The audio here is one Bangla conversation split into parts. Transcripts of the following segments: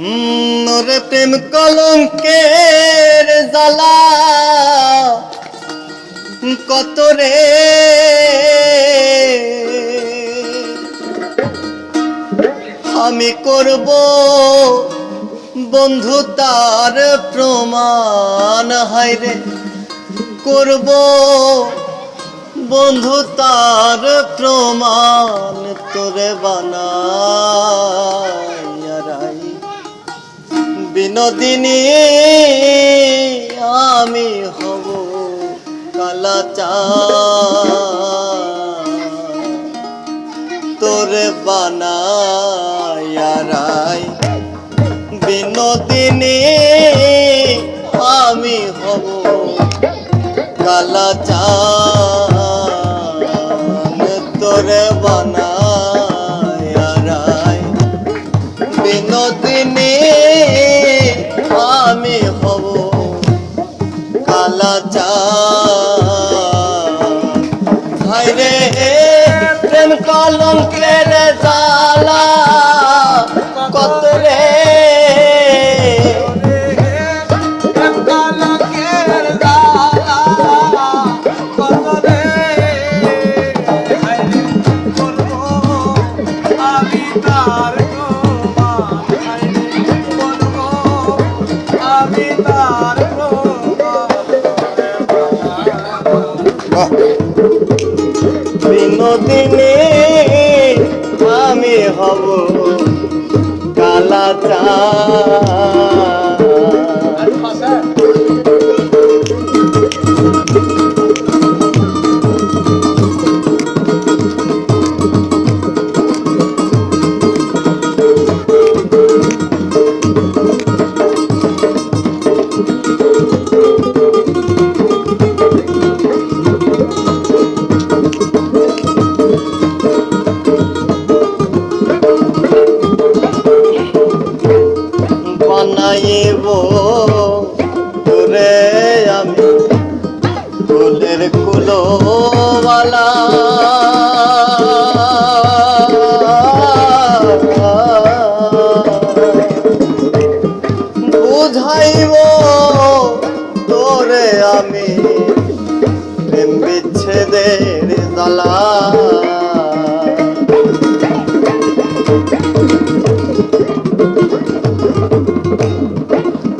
ওরে প্রেম কলঙ্কের জ্বালা। কত রে? আমি করব বন্ধু তার প্রমাণ হাইরে করব বন্ধু তার প্রমাণ তোরে বানাই বিনোদিনী আমি হব কালাচা তোরে বানাই বিনোদিনী আমি হব কালাচা তোরে বানাই প্রেম কলঙ্কের জালা বিনোদিনী আমি হব কালাচা বানাইব বুঝাইব তোরে আমি প্রেম বিচ্ছেদের জ্বালা।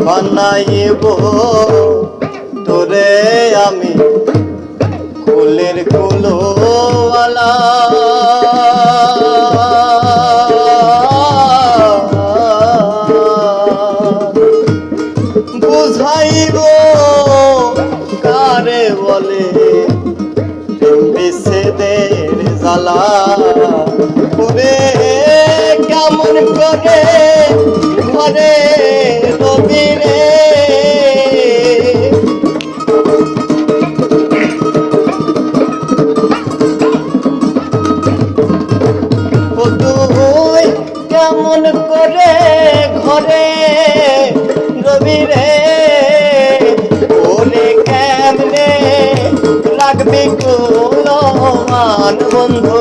বানাইব তোরে আমি কুলের কুলোওয়ালা বুঝাইব কারে বলে বিশেদের জ্বালা। ওরে কেমন করে ঘরে রবি তুই কেমন করে ঘরে রবি রে ওরে কেমনে রাখবি কুলমান বন্ধু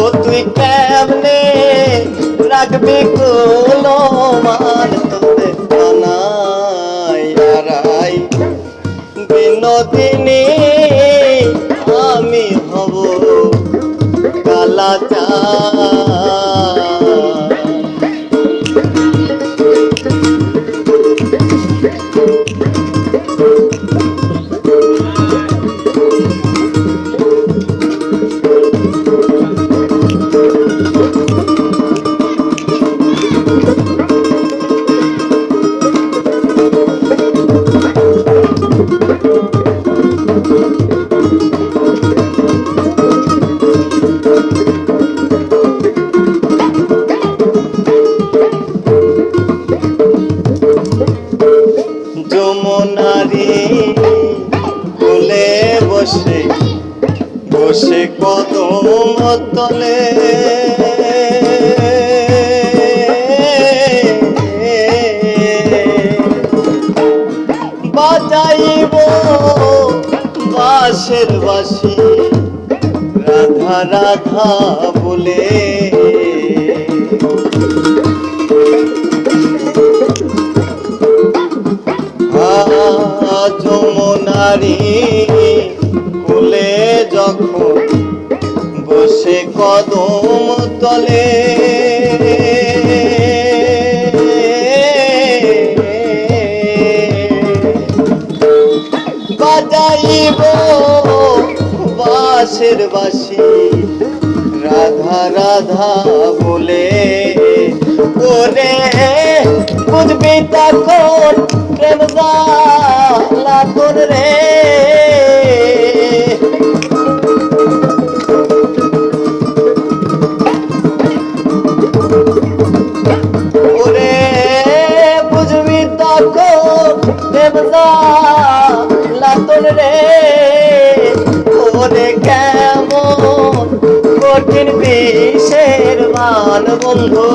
ও তুই কেমনে রাখবি কুলমান তোদের বানাই আরাই বিনোদিনী। কালাচা যমুনারি বসে কত তলে। বাজাইব বাসের বাসি রাধা রাধা বলে। যমুনারী কদম তলে। বাজাইব বাসের বাসি রাধা রাধা বলে। ওরে বুঝবি তখন প্রেম তোর রে কঠিন বিষের মান বন্ধু।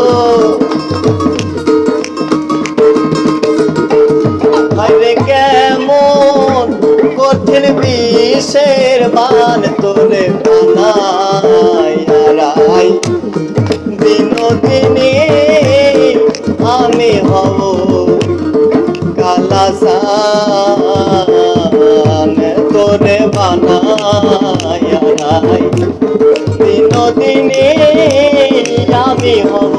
হাইরে কেমন কঠিন বিষের মান বানাই হারাই। দিনদিনী আমি হব কালাসান তোরে বানাই দিনদিনী আমি হব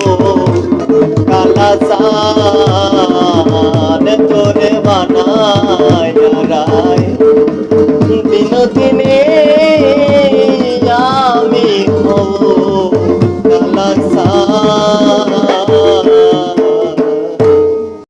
কালাসান তোরে